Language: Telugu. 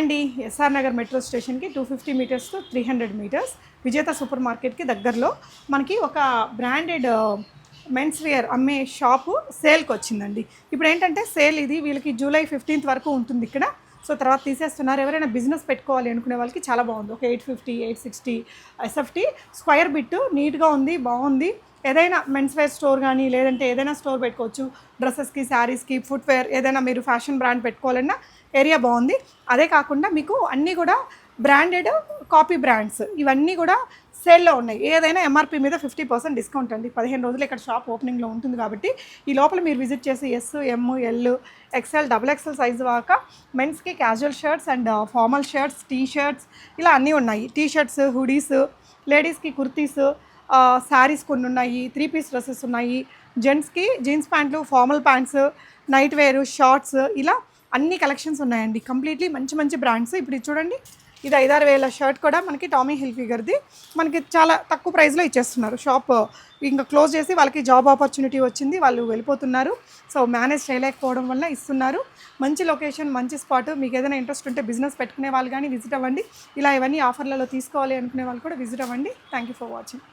అండి ఎస్ఆర్ నగర్ మెట్రో స్టేషన్కి two fifty meters to three hundred meters Vijetha super మార్కెట్కి దగ్గరలో మనకి ఒక బ్రాండెడ్ మెన్స్ వేర్ అమ్మే షాపు సేల్కి వచ్చిందండి. ఇప్పుడు ఏంటంటే సేల్ ఇది వీళ్ళకి జూలై ఫిఫ్టీన్త్ వరకు ఉంటుంది ఇక్కడ. సో తర్వాత తీసేస్తున్నారు. ఎవరైనా బిజినెస్ పెట్టుకోవాలి అనుకునే వాళ్ళకి చాలా బాగుంది. ఒక eight fifty eight sixty SFT square bit నీట్గా ఉంది బాగుంది. ఏదైనా మెన్స్ వేర్ స్టోర్ కానీ లేదంటే ఏదైనా స్టోర్ పెట్టుకోవచ్చు. డ్రెస్సెస్కి శారీస్కి ఫుట్వేర్ ఏదైనా మీరు ఫ్యాషన్ బ్రాండ్ పెట్టుకోవాలన్నా ఏరియా బాగుంది. అదే కాకుండా మీకు అన్నీ కూడా బ్రాండెడ్ కాపీ బ్రాండ్స్ ఇవన్నీ కూడా సేల్లో ఉన్నాయి. ఏదైనా ఎంఆర్పి మీద ఫిఫ్టీ పర్సెంట్ డిస్కౌంట్ అండి. పదిహేను రోజులు ఇక్కడ షాప్ ఓపెనింగ్లో ఉంటుంది కాబట్టి ఈ లోపల మీరు విజిట్ చేసి S M L XL double XL size దాకా మెన్స్కి casual shirts and formal shirts T shirts ఇలా అన్నీ ఉన్నాయి. టీ షర్ట్స్ హుడీస్ లేడీస్కి కుర్తీస్ శారీస్ కొన్ని ఉన్నాయి త్రీ పీస్ డ్రెస్సెస్ ఉన్నాయి. జెంట్స్కి జీన్స్ ప్యాంట్లు formal pants night wear shorts ఇలా అన్ని కలెక్షన్స్ ఉన్నాయండి. కంప్లీట్లీ మంచి మంచి బ్రాండ్స్. ఇప్పుడు చూడండి ఇది ఐదారు వేల షర్ట్ కూడా మనకి టామీ హిల్ ఫిగర్ది. మనకి చాలా తక్కువ ప్రైస్లో ఇచ్చేస్తున్నారు. షాప్ ఇంకా క్లోజ్ చేసి వాళ్ళకి జాబ్ ఆపర్చునిటీ వచ్చింది వాళ్ళు వెళ్ళిపోతున్నారు. సో మేనేజ్ చేయలేకపోవడం వల్ల ఇస్తున్నారు. మంచి లొకేషన్ మంచి స్పాట్. మీకు ఏదైనా ఇంట్రెస్ట్ ఉంటే బిజినెస్ పెట్టుకునే వాళ్ళు కానీ విజిట్ అవ్వండి. ఇలా ఇవన్నీ ఆఫర్లలో తీసుకోవాలి అనుకునే వాళ్ళు కూడా విజిట్ అవ్వండి. Thank you for watching.